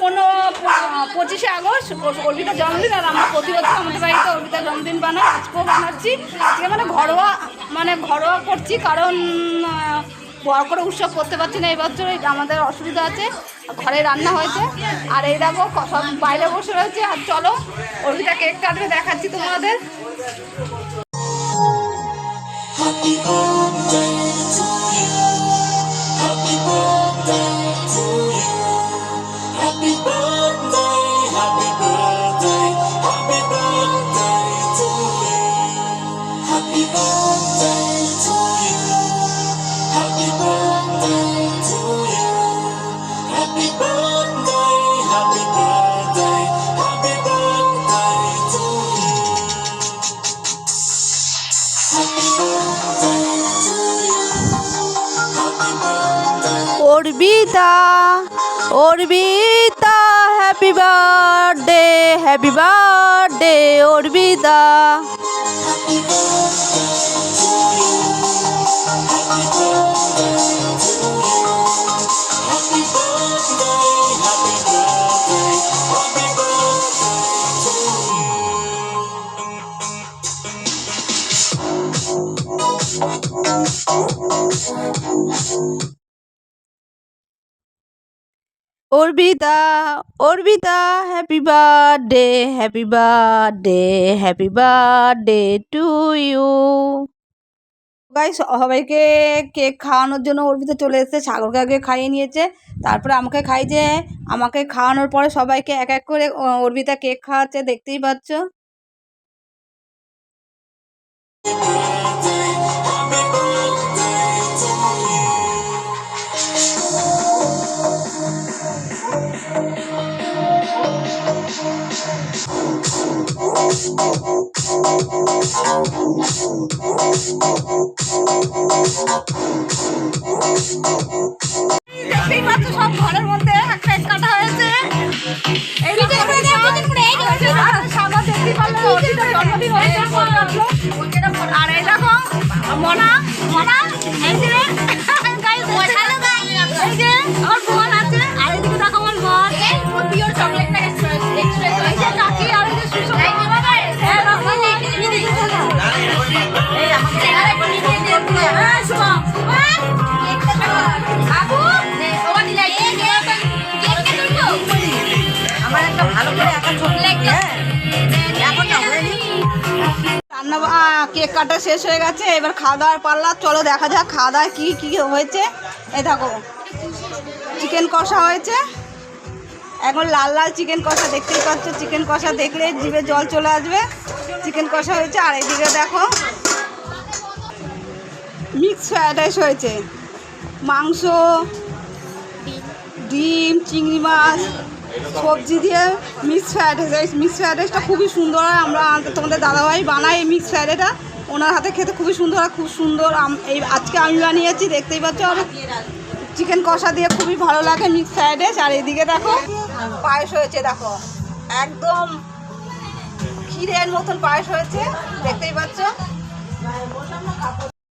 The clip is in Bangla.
পনেরো পঁচিশে আগস্ট অর্পিতার জন্মদিন, আর আমরা প্রতি বছর আমাদের বাড়িতে অর্পিতার জন্মদিন বানাই, আজকেও বানাচ্ছি। আজকে মানে ঘরোয়া মানে ঘরোয়া করছি, কারণ বড় করে উৎসব করতে পারছি না এই বছর আমাদের অসুবিধা আছে, ঘরে রান্না হয়েছে, আর এই দেখো সব বাইরে বসে রয়েছে, আর চলো, অর্পিতা কেক কাটবে, দেখাচ্ছি তোমাদের। Arpita Arpita happy birthday happy birthday Arpita. Arpita Arpita happy birthday happy birthday happy birthday to you guy সবাইকে কেক খাওয়ানোর জন্য অর্পিতা চলে এসেছে সাগরকে আগে খাইয়ে নিয়েছে তারপরে আমাকে খাইছে আমাকে খাওয়ানোর পরে সবাইকে এক এক করে আহ, অর্পিতা কেক খাওয়াচ্ছে দেখতেই পাচ্ছ। Happy birthday দেখতেই পাচ্ছ সব ঘরের মধ্যে কেক কাটা হয়েছে। আর এই দেখো মনা মনা এই একটা ভালো করে একটা ছবি এখন না হয়নি। রান্না কেক কাটা শেষ হয়ে গেছে এবার খাওয়া দাওয়ার পাল্লা চলো দেখা যাক খাওয়া দাওয়া কী কী হয়েছে। এই দেখো চিকেন কষা হয়েছে। এখন লাল লাল চিকেন কষা দেখতেই পাচ্ছ চিকেন কষা দেখলে জিভে জল চলে আসবে। চিকেন কষা হয়েছে আর এদিকে দেখো মিক্স ফ্রাইড রাইস হয়েছে। মাংস ডিম চিংড়ি মাছ সবজি দিয়ে mix fried rice mix fried রাইসটা খুবই সুন্দর হয়। আমরা তোমাদের দাদাভাই বানাই এই মিক্স ফ্রাইড রাইসটা ওনার হাতে খেতে খুবই সুন্দর হয়, খুব সুন্দর। এই আজকে আমি বানিয়েছি, দেখতেই পাচ্ছ আর চিকেন কষা দিয়ে খুবই ভালো লাগে মিক্স ফ্রাইড রাইস আর এদিকে দেখো, পায়েস হয়েছে, দেখো। একদম ক্ষীরের মতন পায়েস হয়েছে, দেখতেই পাচ্ছ।